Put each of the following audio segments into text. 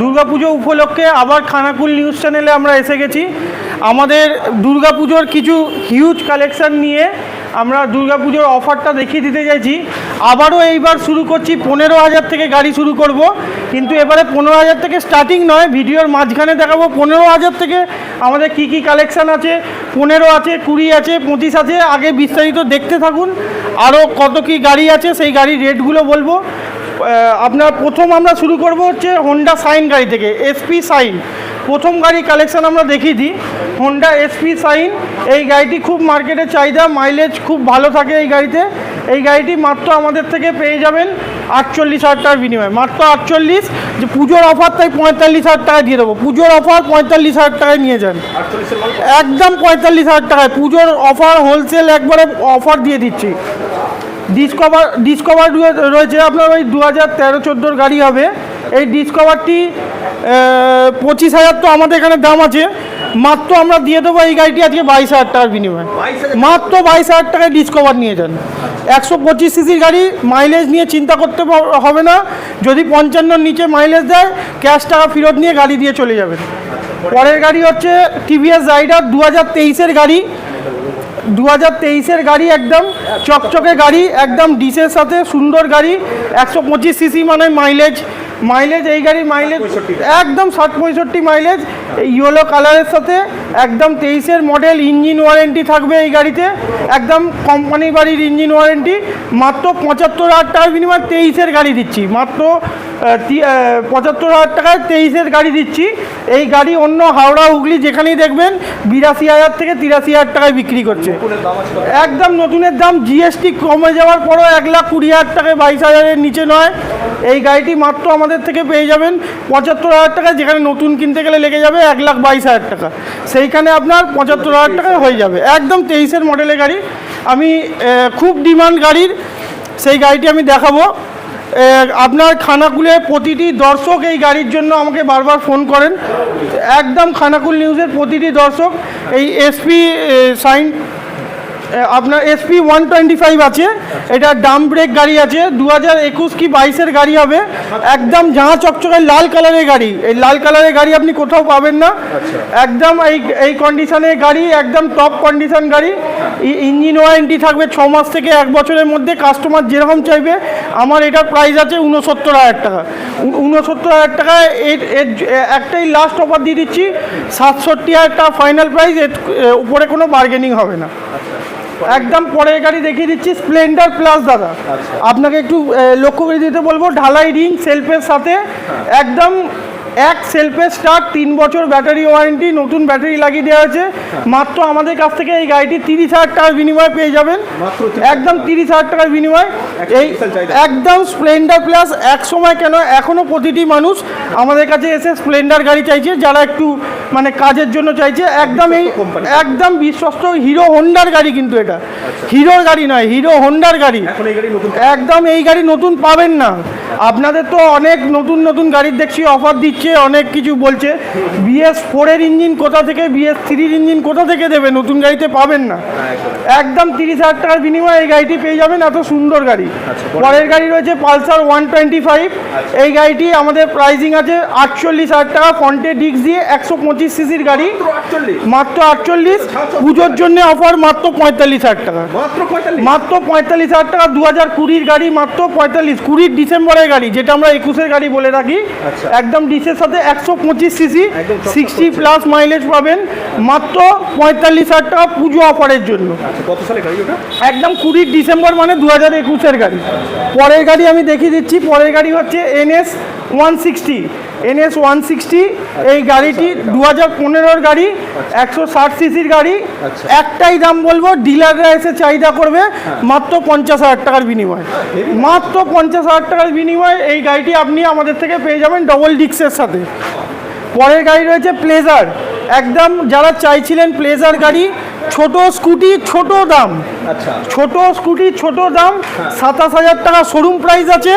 দুর্গাপুজো উপলক্ষে আবার খানাকুল নিউজ চ্যানেলে আমরা এসে গেছি। আমাদের দুর্গাপুজোর কিছু হিউজ কালেকশন নিয়ে আমরা দুর্গাপুজোর অফারটা দেখিয়ে দিতে চাইছি। আবারও এইবার শুরু করছি, পনেরো হাজার থেকে গাড়ি শুরু করব। কিন্তু এবারে পনেরো হাজার থেকে স্টার্টিং নয়, ভিডিওর মাঝখানে দেখাবো পনেরো হাজার থেকে আমাদের কি কি কালেকশান আছে, পনেরো আছে, কুড়ি আছে, পঁচিশ আছে, আগে বিস্তারিত দেখতে থাকুন। আরও কত কি গাড়ি আছে, সেই গাড়ির রেটগুলো বলব। আপনার প্রথম আমরা শুরু করব হচ্ছে হন্ডা সাইন গাড়ি থেকে এসপি সাইন প্রথম গাড়ি কালেকশন আমরা দেখিয়ে দিই। হোন্ডা এসপি সাইন এই গাড়িটি খুব মার্কেটে চাহিদা মাইলেজ খুব ভালো থাকে এই গাড়িতে। এই গাড়িটি মাত্র আমাদের থেকে পেয়ে যাবেন আটচল্লিশ হাজার টাকার বিনিময়ে। মাত্র আটচল্লিশ, যে পুজোর অফার তাই পঁয়তাল্লিশ হাজার টাকায় দিয়ে দেবো। পুজোর অফার পঁয়তাল্লিশ হাজার টাকায় নিয়ে যান। একদম পঁয়তাল্লিশ হাজার টাকায় পুজোর অফার হোলসেল একবারে অফার দিয়ে দিচ্ছি। ডিসকভার ডিসকভার রয়েছে আপনার ওই দু হাজার তেরো চোদ্দোর গাড়ি হবে। এই ডিসকভারটি পঁচিশ হাজার তো আমাদের এখানে দাম আছে। মাত্র আমরা দিয়ে দেবো এই গাড়িটি আজকে বাইশ হাজার টাকার বিনিময়ে। মাত্র বাইশ হাজার টাকায় ডিসকভার নিয়ে যান। একশো পঁচিশ সিসির গাড়ি মাইলেজ নিয়ে চিন্তা করতে হবে না। যদি পঞ্চান্নর নিচে মাইলেজ দেয় ক্যাশ টাকা ফেরত নিয়ে গাড়ি দিয়ে চলে যাবেন। পরের গাড়ি হচ্ছে টিভিএস রাইডার দু হাজার তেইশের গাড়ি। দু হাজার তেইশের গাড়ি একদম চকচকে গাড়ি একদম ডিসের সাথে সুন্দর গাড়ি একশো পঁচিশ সিসি মানে মাইলেজ মাইলেজ এই গাড়ির মাইলেজ একদম ষাট পঁয়ষট্টি মাইলেজ ইয়েলো কালারের সাথে একদম তেইশের মডেল ইঞ্জিন ওয়ারেন্টি থাকবে এই গাড়িতে একদম কোম্পানি বাড়ির ইঞ্জিন ওয়ারেন্টি মাত্র পঁচাত্তর হাজার টাকার বিনিময়ে তেইশের গাড়ি দিচ্ছি মাত্র পঁচাত্তর হাজার টাকায় তেইশের গাড়ি দিচ্ছি। এই গাড়ি অন্য হাওড়া হুগলি যেখানেই দেখবেন বিরাশি হাজার থেকে তিরাশি হাজার টাকায় বিক্রি করছে। একদম নতুনের দাম জিএসটি কমে যাওয়ার পরও এক লাখ কুড়ি হাজার টাকায় বাইশ হাজারের নিচে নয়। এই গাড়িটি মাত্র আমাদের থেকে পেয়ে যাবেন। পঁচাত্তর হাজার টাকায় যেখানে নতুন কিনতে গেলে লেগে যাবে এক লাখ বাইশ হাজার টাকা। সেইখানে আপনার পঁচাত্তর হাজার টাকায় হয়ে যাবে। একদম তেইশের মডেলের গাড়ি। আমি খুব ডিমান্ড গাড়ির। সেই গাড়িটি আমি দেখাবো। আপনার খানাকুলে প্রতিটি দর্শক এই গাড়ির জন্য আমাকে বারবার ফোন করেন। একদম খানাকুল নিউজের প্রতিটি দর্শক, এই এসপি সাইন আপনার এসপি ওয়ান টোয়েন্টি ফাইভ আছে। এটা ডাম ব্রেক গাড়ি আছে। দু হাজার একুশ কি বাইশের গাড়ি হবে? একদম জাহা চকচকে লাল কালারের গাড়ি। এই লাল কালারের গাড়ি আপনি কোথাও পাবেন না। একদম এই এই কন্ডিশনের গাড়ি একদম টপ কন্ডিশন গাড়ি। ইঞ্জিন ওয়ারেন্টি থাকবে ছ মাস থেকে এক বছরের মধ্যে। কাস্টমার যেরকম চাইবে আমার এটার প্রাইস আছে উনসত্তর হাজার টাকা। উনসত্তর হাজার টাকায় এর এর একটাই লাস্ট অফার দিয়ে দিচ্ছি। সাতষট্টি হাজার টাকা ফাইনাল প্রাইস এর উপরে কোনো বার্গেনিং হবে না। একদম পরের গাড়ি দেখিয়ে দিচ্ছি স্প্লেন্ডার প্লাস দাদা। আপনাকে একটু লক্ষ্য করে দিতে বলব ঢালাই রিং সেলফের সাথে একদম এক সেলফে স্টার্ট তিন বছর ব্যাটারি ওয়ারেন্টি নতুন ব্যাটারি লাগিয়ে দেওয়া আছে মাত্র আমাদের কাছ থেকে এই গাড়িটি তিরিশ হাজার টাকার বিনিময়ে পেয়ে যাবেন। একদম তিরিশ হাজার টাকার বিনিময়ে। এই একদম স্প্লেন্ডার প্লাস এক সময় কেন এখনও প্রতিটি মানুষ আমাদের কাছে এসে স্প্লেন্ডার গাড়ি চাইছে যারা একটু মানে কাজের জন্য চাইছে। একদম এই একদম বিশ্বস্ত হিরো হোন্ডার গাড়ি কিন্তু এটা। হিরোর গাড়ি নয় হিরো হোন্ডার গাড়ি। একদম এই গাড়ি নতুন পাবেন না। আপনাদের তো অনেক নতুন নতুন গাড়ির দেখছি অফার দিচ্ছে। অনেক কিছু বলছে। বিএস ফোরের ইঞ্জিন কোথা থেকে বিএস থ্রির ইঞ্জিন কোথা থেকে দেবে? নতুন গাড়িতে পাবেন না। একদম। তিরিশ হাজার টাকার বিনিময়ে এই গাড়িটি পেয়ে যাবেন এত সুন্দর গাড়ি। আচ্ছা, পরের গাড়ি রয়েছে পালসার ওয়ান টোয়েন্টি ফাইভ এই গাড়িটি আমাদের প্রাইসিং আছে আটচল্লিশ হাজার টাকা ফ্রন্টে ডিস্ক দিয়ে একশো পঁচিশ সিসির গাড়ি। মাত্র আটচল্লিশ? পুজোর জন্য অফার মাত্র পঁয়তাল্লিশ হাজার টাকা। মাত্র পঁয়তাল্লিশ? হাজার টাকা দু হাজার কুড়ির গাড়ি মাত্র পঁয়তাল্লিশ। কুড়ির ডিসেম্বরের গাড়ি যেটা আমরা একুশের গাড়ি বলে রাখি একদম একদম সাথে একশো পঁচিশ সিসি সিক্সটি প্লাস মাইলেজ পাবেন। মাত্র পঁয়তাল্লিশ হাজার টাকা পুজো অফারের জন্য। আচ্ছা একদম কুড়ি ডিসেম্বর মানে দু হাজার একুশের গাড়ি। পরের গাড়ি আমি দেখিয়ে দিচ্ছি। পরের গাড়ি হচ্ছে NS one sixty. NS one sixty এই গাড়িটি দু হাজার পনেরোর গাড়ি একশো ষাট সিসির গাড়ি। আচ্ছা। একটাই দাম বলব ডিলাররা এসে চাহিদা করবে মাত্র পঞ্চাশ হাজার টাকার বিনিময়ে। মাত্র পঞ্চাশ হাজার টাকার বিনিময়ে এই গাড়িটি আপনি আমাদের থেকে পেয়ে যাবেন ডবল ডিক্সের সাথে। পরের গাড়ি রয়েছে প্লেজার একদম যারা চাইছিলেন প্লেজার গাড়ি ছোট স্কুটি ছোট দাম। আচ্ছা। ছোট স্কুটি ছোট দাম। সাতাশ হাজার টাকা শোরুম প্রাইস আছে।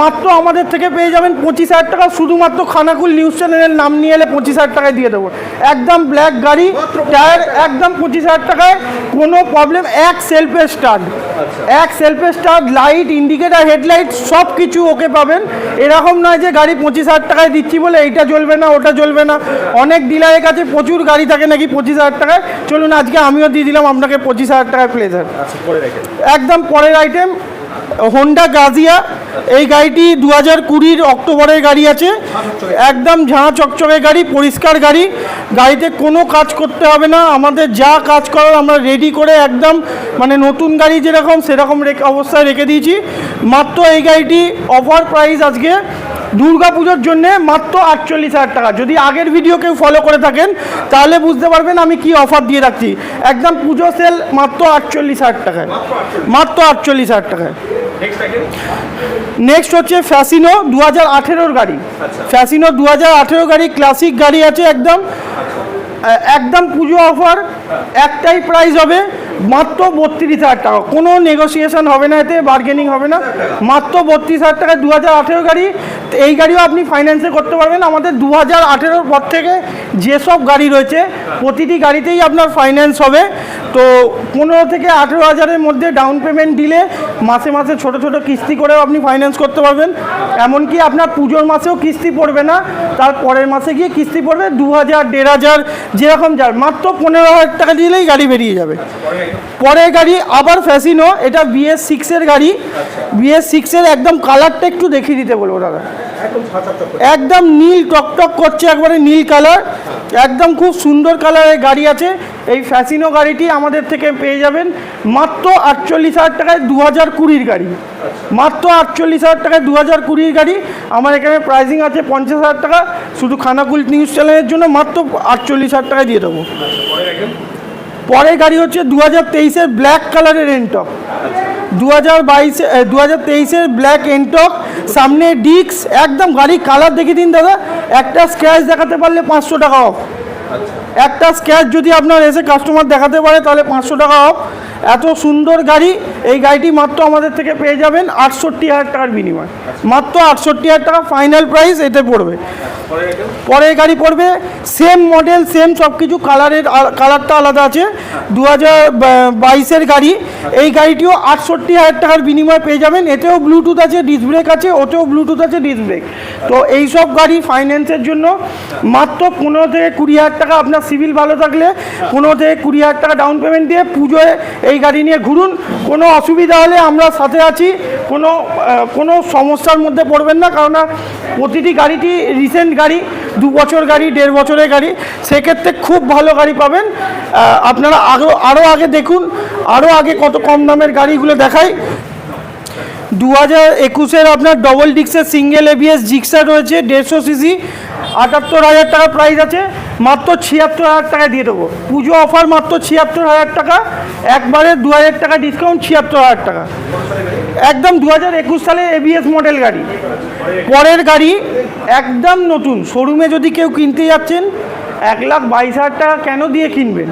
মাত্র আমাদের থেকে পেয়ে যাবেন পঁচিশ হাজার টাকা। শুধুমাত্র খানাকুল নিউজ চ্যানেলের নাম নিয়ে এলে পঁচিশ হাজার টাকায় দিয়ে দেবো। একদম ব্ল্যাক গাড়ি টায়ার একদম পঁচিশ হাজার টাকায়। কোনো প্রবলেম এক সেলফে স্টার্ট আচ্ছা। এক self start light indicator headlight সব কিছু ওকে পাবেন। এরকম নয় যে গাড়ি পঁচিশ হাজার টাকায় দিচ্ছি বলে এইটা জ্বলবে না ওটা জ্বলবে না। অনেক ডিলারের কাছে প্রচুর গাড়ি থাকে নাকি পঁচিশ হাজার টাকায়। চলুন আজকে আমিও দিয়ে দিলাম আপনাকে পঁচিশ হাজার টাকায় প্লেজার আচ্ছা একদম পরের আইটেম হোন্ডা গাজিয়া এই গাড়িটি দু হাজার কুড়ির অক্টোবরের গাড়ি আছে। একদম ঝাঁ চকচকে গাড়ি পরিষ্কার গাড়ি। গাড়িতে কোনো কাজ করতে হবে না আমাদের যা কাজ করার আমরা রেডি করে একদম মানে নতুন গাড়ি যেরকম সেরকম রেখে অবস্থায় রেখে দিয়েছি। মাত্র এই গাড়িটি অফার প্রাইস আজকে দুর্গা পুজোর জন্য মাত্র আটচল্লিশ হাজার টাকা। যদি আগের ভিডিও কেউ ফলো করে থাকেন তাহলে বুঝতে পারবেন আমি কি অফার দিয়ে রাখছি। একদম পুজো সেল মাত্র আটচল্লিশ হাজার টাকায়। মাত্র আটচল্লিশ। হাজার টাকায়। নেক্সট হচ্ছে ফ্যাসিনো দু হাজার আঠেরোর গাড়ি। আচ্ছা। ফ্যাসিনো দু হাজার আঠেরো গাড়ি ক্লাসিক গাড়ি আছে একদম। একদম পুজো অফার একটাই প্রাইস হবে। মাত্র বত্রিশ হাজার টাকা। কোনো নেগোসিয়েশন হবে না এতে বার্গেনিং হবে না। মাত্র বত্রিশ হাজার টাকা দু হাজার আঠেরো গাড়ি, এই গাড়িও আপনি ফাইন্যান্সে করতে পারবেন। আমাদের দু হাজার আঠেরোর পর থেকে যেসব গাড়ি রয়েছে, প্রতিটি গাড়িতেই আপনার ফাইন্যান্স হবে। তো পনেরো থেকে আঠেরো হাজারের মধ্যে ডাউন পেমেন্ট দিলে মাসে মাসে ছোট ছোট কিস্তি করেও আপনি ফাইন্যান্স করতে পারবেন। এমনকি আপনার পুজোর মাসেও কিস্তি পড়বে না, তার পরের মাসে গিয়ে কিস্তি পড়বে দু হাজার দেড় হাজার যেরকম যার, মাত্র পনেরো হাজার টাকা দিলেই গাড়ি বেরিয়ে যাবে। পরের গাড়ি আবার ফ্যাসিনো এটা বিএস সিক্সের গাড়ি। বিএস সিক্সের একদম কালারটা একটু দেখিয়ে দিতে বলব দাদা। একদম নীল টকটক করছে, একবারে নীল কালার একদম খুব সুন্দর কালারের গাড়ি আছে। এই ফ্যাসিনো গাড়িটি আমাদের থেকে পেয়ে যাবেন। মাত্র আটচল্লিশ হাজার টাকায় দু হাজার কুড়ির গাড়ি। মাত্র আটচল্লিশ হাজার টাকায় দু হাজার কুড়ির গাড়ি। আমার এখানে প্রাইসিং আছে পঞ্চাশ হাজার টাকা। শুধু খানাকুল নিউজ চ্যানেলের জন্য মাত্র আটচল্লিশ হাজার টাকায় দিয়ে দেবো। পরের গাড়ি হচ্ছে দু হাজার তেইশের ব্ল্যাক কালারের এনটক দু হাজার বাইশে দু হাজার তেইশের ব্ল্যাক এনটক সামনে ডিক্স একদম গাড়ির কালার দেখে দিন দাদা। একটা স্ক্র্যাচ দেখাতে পারলে পাঁচশো টাকা অফ একটা স্ক্র্যাচ যদি আপনার এসে কাস্টমার দেখাতে পারে তাহলে পাঁচশো টাকা অফ এত সুন্দর গাড়ি, এই গাড়িটি মাত্র আমাদের থেকে পেয়ে যাবেন আটষট্টি হাজার টাকার বিনিময়। মাত্র আটষট্টি হাজার টাকা ফাইনাল প্রাইস এতে পড়বে। পরে পরের গাড়ি পড়বে সেম মডেল সেম সব কিছু কালারের কালারটা আলাদা আছে। দু হাজার বাইশের গাড়ি, এই গাড়িটিও আটষট্টি হাজার টাকার বিনিময়ে পেয়ে যাবেন। এতেও ব্লুটুথ আছে ডিস্ক ব্রেক আছে, ওতেও ব্লুটুথ আছে ডিস্ক ব্রেক তো এই সব গাড়ি ফাইন্যান্সের জন্য মাত্র পনেরো থেকে কুড়ি হাজার টাকা আপনার সিভিল ভালো থাকলে, পনেরো থেকে কুড়ি হাজার টাকা ডাউন পেমেন্ট দিয়ে পুজোয় এই গাড়ি নিয়ে ঘুরুন। কোনো অসুবিধা হলে আমরা সাথে আছি। কোনো কোনো সমস্যার মধ্যে পড়বেন না কারণ প্রতিটি গাড়িটি রিসেন্ট গাড়ি দু বছর গাড়ি, দেড় বছরের গাড়ি। সেক্ষেত্রে খুব ভালো গাড়ি পাবেন। আপনারা আরও আরও আগে দেখুন আরও আগে কত কম দামের গাড়িগুলো দেখাই। দু হাজার একুশের আপনার ডবল ডিক্সের সিঙ্গেল এবিএস জিক্সা রয়েছে, দেড়শো সিসি আটাত্তর হাজার টাকা প্রাইস আছে। মাত্র ছিয়াত্তর হাজার টাকায় দিয়ে দেবো। পুজো অফার মাত্র ছিয়াত্তর হাজার টাকা, একবারে দু হাজার টাকা ডিসকাউন্ট ছিয়াত্তর হাজার টাকা। একদম দু হাজার একুশ সালে এবিএস মডেল গাড়ি। পরের গাড়ি একদম নতুন শোরুমে যদি কেউ কিনতে যাচ্ছেন এক লাখ বাইশ হাজার টাকা কেন দিয়ে কিনবেন?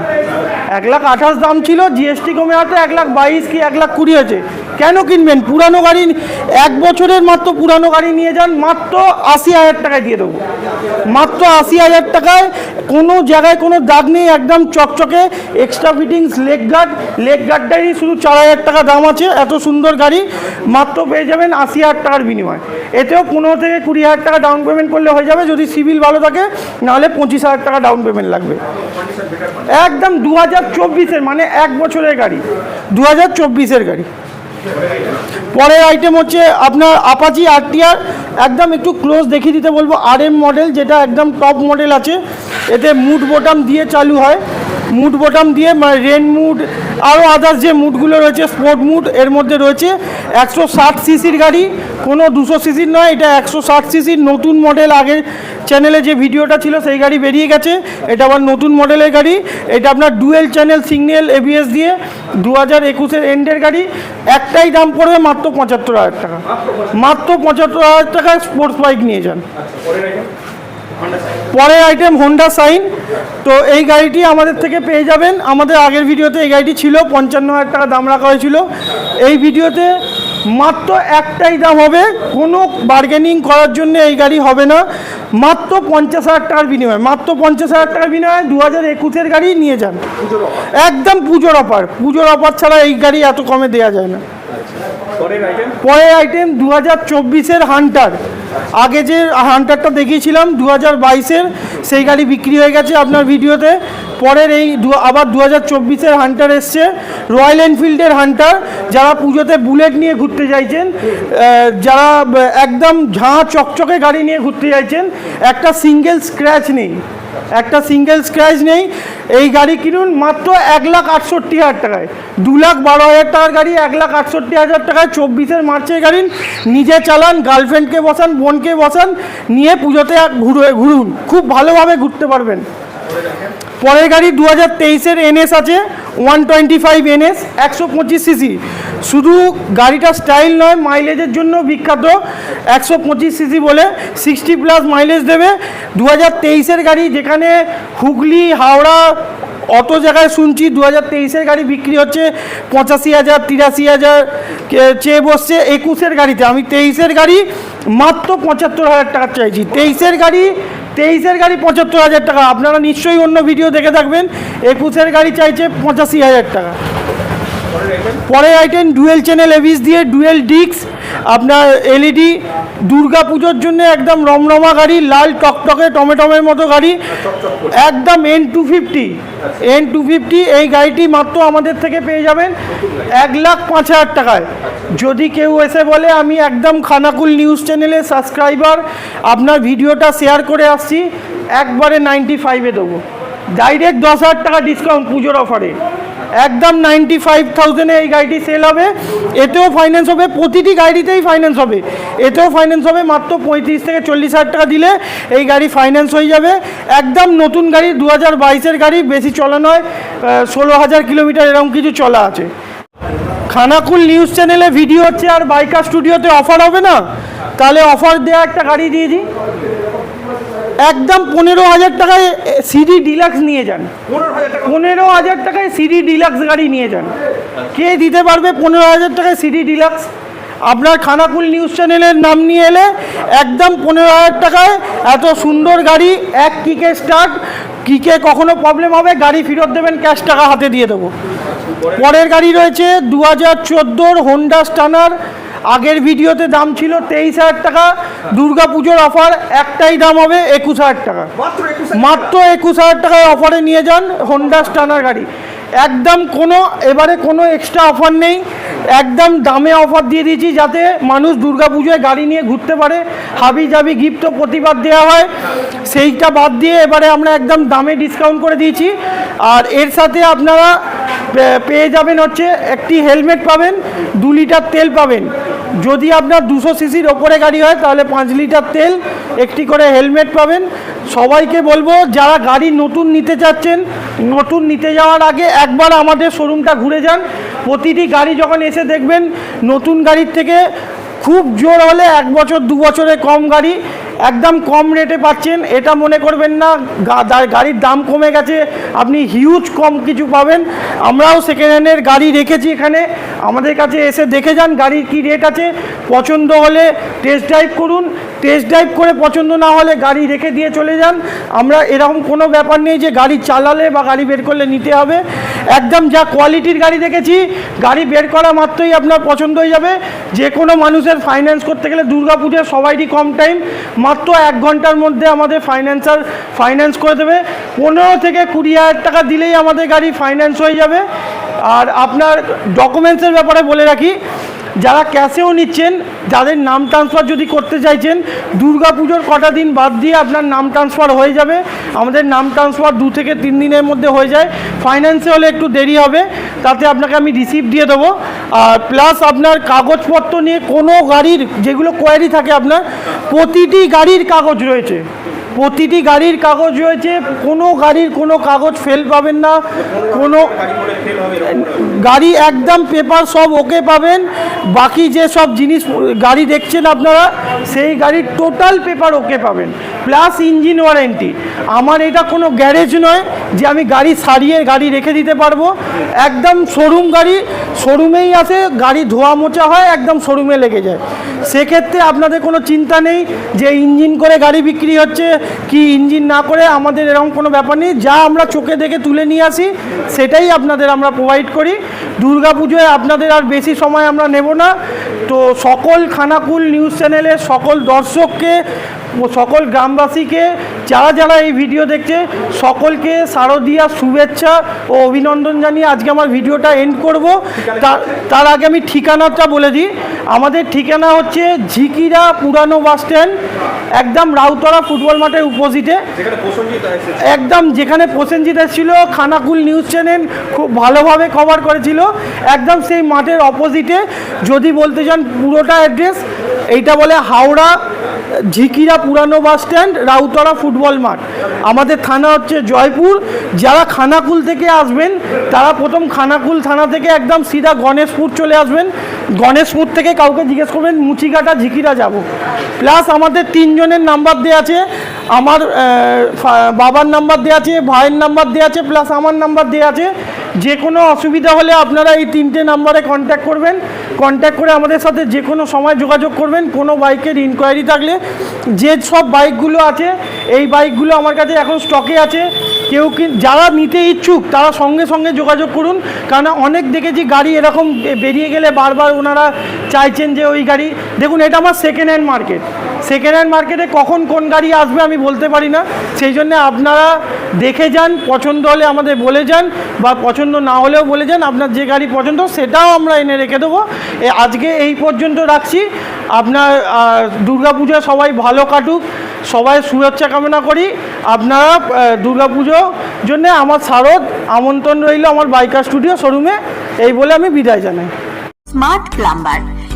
এক লাখ আঠাশ দাম ছিল জিএসটি কমে হয়তো এক লাখ বাইশ কি এক লাখ কুড়ি আছে? কেন কিনবেন? পুরানো গাড়ি, এক বছরের মাত্র পুরানো গাড়ি নিয়ে যান, মাত্র আশি হাজার টাকায় দিয়ে দেবো। মাত্র আশি হাজার টাকায় কোনো জায়গায় কোনো দাগ নেই, একদম চকচকে extra fittings leg guard leg গার্ডটারই শুধু চার হাজার টাকা দাম আছে, এত সুন্দর গাড়ি, মাত্র পেয়ে যাবেন আশি হাজার টাকার বিনিময়। এতেও পনেরো থেকে কুড়ি হাজার টাকা ডাউন পেমেন্ট করলে হয়ে যাবে, যদি সিভিল ভালো থাকে, নাহলে পঁচিশ হাজার টাকা ডাউন পেমেন্ট লাগবে। একদম দু হাজার মানে এক বছরের গাড়ি। দু হাজার চব্বিশের গাড়ি। পরের আইটেম হচ্ছে আপনার আপাচি আরটিআর একদম একটু ক্লোজ দেখিয়ে দিতে বলব। আর এম মডেল যেটা একদম টপ মডেল আছে। এতে মুড বোটাম দিয়ে চালু হয়। মুড বোটাম দিয়ে মানে রেন মুড আরও আদার্স যে মুডগুলো রয়েছে স্পোর্ট মুড এর মধ্যে রয়েছে একশো ষাট সিসির গাড়ি, কোনো দুশো সিসির নয়, এটা একশো ষাট সিসির নতুন মডেল আগের চ্যানেলে যে ভিডিওটা ছিল, সেই গাড়ি বেরিয়ে গেছে। এটা আবার নতুন মডেলের গাড়ি। এটা আপনার ডুয়েল চ্যানেল সিগন্যাল এবিএস দিয়ে দু হাজার একুশের এন্ডের গাড়ি। একটাই দাম পড়বে মাত্র পঁচাত্তর হাজার টাকা। মাত্র পঁচাত্তর হাজার টাকায় স্পোর্টস বাইক নিয়ে যান। পরের আইটেম হোন্ডা সাইন তো এই গাড়িটি আমাদের থেকে পেয়ে যাবেন। আমাদের আগের ভিডিওতে এই গাড়িটি ছিল পঞ্চান্ন হাজার টাকা দাম রাখা হয়েছিল। এই ভিডিওতে মাত্র একটাই দাম হবে। কোনো বার্গেনিং করার জন্য এই গাড়ি হবে না। মাত্র পঞ্চাশ হাজার টাকার বিনিময়ে মাত্র পঞ্চাশ হাজার টাকার বিনিময়ে দু হাজার একুশের গাড়ি নিয়ে যান। একদম পুজোর অফার পুজোর অফার ছাড়া এই গাড়ি এত কমে দেওয়া যায় না। পরের আইটেম দু হাজার চব্বিশের হান্টার আগে যে হান্টারটা দেখিয়েছিলাম দু হাজার বাইশের, সেই গাড়ি বিক্রি হয়ে গেছে আপনার ভিডিওতে। পরের এই আবার দু হাজার চব্বিশের হান্টার এসছে, রয়্যাল এনফিল্ডের হান্টার, যারা পুজোতে বুলেট নিয়ে ঘুরতে চাইছেন যারা একদম ঝাঁ চকচকে গাড়ি নিয়ে ঘুরতে চাইছেন একটা সিঙ্গেল স্ক্র্যাচ নেই। একটা সিঙ্গেল স্ক্র্যাচ নেই। এই গাড়ি কিনুন মাত্র এক লাখ আটষট্টি হাজার টাকায়। দু লাখ বারো হাজার টাকার গাড়ি, এক লাখ আটষট্টি হাজার টাকায় চব্বিশের মার্চে গাড়ি। নিজে চালান গার্লফ্রেন্ডকে বসান, বোনকে বসান, নিয়ে পুজোতে ঘুরে ঘুরুন, খুব ভালোভাবে ঘুরতে পারবেন। পরের গাড়ি দু হাজার তেইশের এনএস আছে, ওয়ান টোয়েন্টি ফাইভ এনএস, একশো পঁচিশ সিসি। শুধু গাড়িটা স্টাইল নয়, মাইলেজের জন্য বিখ্যাত, একশো পঁচিশ সিসি বলে সিক্সটি প্লাস মাইলেজ দেবে। দু হাজার তেইশের গাড়ি যেখানে হুগলি, হাওড়া অত জায়গায় শুনছি দু হাজার তেইশের গাড়ি বিক্রি হচ্ছে পঁচাশি হাজার, তিরাশি হাজার চেয়ে বসছে একুশের গাড়িতে। আমি তেইশের গাড়ি মাত্র পঁচাত্তর হাজার টাকা চাইছি। তেইশের গাড়ি তেইশের গাড়ি পঁচাত্তর হাজার টাকা। আপনারা নিশ্চয়ই অন্য ভিডিও দেখে থাকবেন। একুশের গাড়ি চাইছে পঁচাশি হাজার টাকা। পরের আইটেম ডুয়েল চ্যানেল এভিস দিয়ে ডুয়েল ডিক্স আপনার এলইডি দুর্গা পুজোর জন্য একদম রমরমা গাড়ি লাল টকটকে টমেটমের মতো গাড়ি একদম N two fifty N two fifty এই গাড়িটি মাত্র আমাদের থেকে পেয়ে যাবেন এক লাখ পাঁচ হাজার টাকায়। যদি কেউ এসে বলে আমি একদম খানাকুল নিউজ চ্যানেলের সাবস্ক্রাইবার আপনার ভিডিওটা শেয়ার করে আসছি একবারে নাইনটি ফাইভে দেবো। ডাইরেক্ট দশ হাজার টাকা ডিসকাউন্ট পুজোর অফারে একদম নাইনটি ফাইভ থাউজেন্ডে এই গাড়িটি সেল হবে। এতেও ফাইন্যান্স হবে, প্রতিটি গাড়িতেই ফাইন্যান্স হবে। এতেও ফাইন্যান্স হবে মাত্র পঁয়ত্রিশ থেকে চল্লিশ হাজার টাকা দিলে এই গাড়ি ফাইন্যান্স হয়ে যাবে। একদম নতুন গাড়ি দু হাজার বাইশের গাড়ি, বেশি চলা নয় ষোলো হাজার কিলোমিটার এরকম কিছু চলা আছে। খানাকুল নিউজ চ্যানেলে ভিডিও হচ্ছে আর বাইকার স্টুডিওতে অফার হবে না? তাহলে অফার দেওয়া একটা গাড়ি দিয়ে দিই। একদম পনেরো হাজার টাকায় সিডি ডিলাক্স নিয়ে যান। পনেরো হাজার টাকায় সিডি ডিলাক্স গাড়ি নিয়ে যান। কে দিতে পারবে পনেরো হাজার টাকায় সিডি ডিলাক্স আপনার খানাকুল নিউজ চ্যানেলের নাম নিয়ে এলে একদম পনেরো হাজার টাকায় এত সুন্দর গাড়ি এক কিকে স্টার্ট কিকে কখনো প্রবলেম হবে গাড়ি ফেরত দেবেন ক্যাশ টাকা হাতে দিয়ে দেবো। পরের গাড়ি রয়েছে দু হাজার চোদ্দোর হোন্ডা স্টানার আগের ভিডিওতে দাম ছিল তেইশ হাজার টাকা দুর্গা পুজোর অফার একটাই দাম হবে একুশ হাজার টাকা। মাত্র একুশ হাজার টাকায় অফারে নিয়ে যান হোন্ডা স্টানার গাড়ি। একদম কোনো এবারে কোনো এক্সট্রা অফার নেই। একদম দামে অফার দিয়ে দিয়েছি যাতে মানুষ দুর্গা পুজোয় গাড়ি নিয়ে ঘুরতে পারে। হাবি জাবি গিফট তো প্রতিবার দেওয়া হয়। সেইটা বাদ দিয়ে এবারে আমরা একদম দামে ডিসকাউন্ট করে দিয়েছি। আর এর সাথে আপনারা পেয়ে যাবেন হচ্ছে একটি হেলমেট পাবেন, দু লিটার তেল পাবেন। যদি আপনার দুশো সিসির ওপরে গাড়ি হয় তাহলে পাঁচ লিটার তেল, একটি করে হেলমেট পাবেন। সবাইকে বলব, যারা গাড়ি নতুন নিতে চাচ্ছেন নতুন নিতে যাওয়ার আগে একবার আমাদের শোরুমটা ঘুরে যান। প্রতিটি গাড়ি যখন এসে দেখবেন, নতুন গাড়ির থেকে খুব জোর হলে এক বছর, দু বছরে কম গাড়ি। একদম কম রেটে পাচ্ছেন, এটা মনে করবেন না গাড়ির দাম কমে গেছে, আপনি হিউজ কম কিছু পাবেন। আমরাও সেকেন্ড হ্যান্ডের গাড়ি রেখেছি এখানে, আমাদের কাছে এসে দেখে যান গাড়ির কী রেট আছে। পছন্দ হলে টেস্ট ড্রাইভ করুন টেস্ট ড্রাইভ করে পছন্দ না হলে গাড়ি রেখে দিয়ে চলে যান। আমরা এরকম কোনো ব্যাপার নেই যে গাড়ি চালালে বা গাড়ি বের করলে নিতে হবে। একদম যা কোয়ালিটির গাড়ি দেখেছি, গাড়ি বের করা মাত্রই আপনার পছন্দ হয়ে যাবে। যে কোনো মানুষের ফাইন্যান্স করতে গেলে দুর্গা পুজোর সবাইরই কম টাইম মাত্র এক ঘণ্টার মধ্যে আমাদের ফাইন্যান্সার ফাইন্যান্স করে দেবে। পনেরো থেকে কুড়ি হাজার টাকা দিলেই আমাদের গাড়ি ফাইন্যান্স হয়ে যাবে। আর আপনার ডকুমেন্টসের ব্যাপারে বলে রাখি যারা ক্যাশেও নিচ্ছেন, যাদের নাম ট্রান্সফার যদি করতে চাইছেন দুর্গা পুজোর কটা দিন বাদ দিয়ে আপনার নাম ট্রান্সফার হয়ে যাবে। আমাদের নাম ট্রান্সফার দু থেকে তিন দিনের মধ্যে হয়ে যায়। ফাইন্যান্সে হলে একটু দেরি হবে, তাতে আপনাকে আমি রিসিপ্ট দিয়ে দেবো। আর প্লাস আপনার কাগজপত্র নিয়ে কোনো গাড়ির, যেগুলো কোয়ারি থাকে আপনার, প্রতিটি গাড়ির কাগজ রয়েছে। প্রতিটি গাড়ির কাগজ রয়েছে, কোনো গাড়ির কোনো কাগজ ফেল পাবেন না, কোনো গাড়ি একদম পেপার সব ওকে পাবেন, বাকি যে সব জিনিস, গাড়ি দেখছেন আপনারা, সেই গাড়ির টোটাল পেপার ওকে পাবেন প্লাস ইঞ্জিন ওয়ারেন্টি আমার এটা কোনো গ্যারেজ নয় যে আমি গাড়ি সারিয়ে গাড়ি রেখে দিতে পারব, একদম শোরুম গাড়ি শোরুমেই আসে গাড়ি ধোয়া মোচা হয়, একদম শোরুমে লেগে যায়। সেক্ষেত্রে আপনাদের কোনো চিন্তা নেই যে ইঞ্জিন করে গাড়ি বিক্রি হচ্ছে কি ইঞ্জিন না করে আমাদের এরকম কোনো ব্যাপার নেই। যা আমরা চোখে দেখে তুলে নিয়ে আসি, সেটাই আপনাদের আমরা প্রোভাইড করি। পুজোয় আপনাদের আর বেশি সময় আমরা নেব না। তো সকল খানাকুল নিউজ চ্যানেলের সকল দর্শককে সকল গ্রামবাসীকে যারা যারা এই ভিডিও দেখছে সকলকে শারদীয়া শুভেচ্ছা ও অভিনন্দন জানিয়ে আজকে আমার ভিডিওটা এন্ড করব। তার তার আগে আমি ঠিকানাটা বলে দিই। আমাদের ঠিকানা হচ্ছে ঝিকিরা পুরানো বাস স্ট্যান্ড একদম রাউতরা ফুটবল মাঠের উপোজিটে। একদম যেখানে প্রসেনজিৎ ছিল খানাকুল নিউজ চ্যানেল খুব ভালোভাবে কভার করেছিল। একদম সেই মাঠের অপোজিটে যদি বলতে চান পুরোটা অ্যাড্রেস এইটা বলে হাওড়া ঝিকিরা পুরানো বাস স্ট্যান্ড, রাউতরা ফুটবল মাঠ। আমাদের থানা হচ্ছে জয়পুর। যারা খানাকুল থেকে আসবেন, তারা প্রথম খানাকুল থানা থেকে একদম সিধা গণেশপুর চলে আসবেন। গণেশপুর থেকে কাউকে জিজ্ঞেস করবেন মুচিকাটা ঝিকিরা যাব। প্লাস আমাদের তিনজনের নাম্বার দেওয়া আছে। আমার বাবার নাম্বার দেওয়া আছে, ভাইয়ের নাম্বার দেওয়া আছে, প্লাস আমার নাম্বার দেওয়া আছে। যে কোনো অসুবিধা হলে আপনারা এই তিনটে নাম্বারে কন্ট্যাক্ট করবেন। কন্ট্যাক্ট করে আমাদের সাথে যে কোনো সময় যোগাযোগ করবেন, কোনো বাইকের ইনকোয়ারি থাকলে। যে সব বাইকগুলো আছে, এই বাইকগুলো আমার কাছে এখন স্টকে আছে। কেউ কি, যারা নিতে ইচ্ছুক, তারা সঙ্গে সঙ্গে যোগাযোগ করুন। কারণ অনেক দেখেছি গাড়ি এরকম বেরিয়ে গেলে বারবার ওনারা চাইছেন যে ওই গাড়ি, দেখুন এটা আমার second hand market second hand মার্কেটে কখন কোন গাড়ি আসবে আমি বলতে পারি না। সেই জন্য আপনারা দেখে যান, পছন্দ হলে আমাদের বলে যান বা পছন্দ না হলেও বলে যান, আপনার যে গাড়ি পছন্দ সেটাও আমরা এনে রেখে দেবো। আজকে এই পর্যন্ত রাখছি। আপনার দুর্গা পূজা সবাই ভালো কাটুক, সবাই শুভেচ্ছা কামনা করি। আপনারা দুর্গা পুজো জন্যে আমার শারদ আমন্ত্রণ রইল আমার বাইকার স্টুডিও শোরুমে। এই বলে আমি বিদায় জানাই। Smart plumber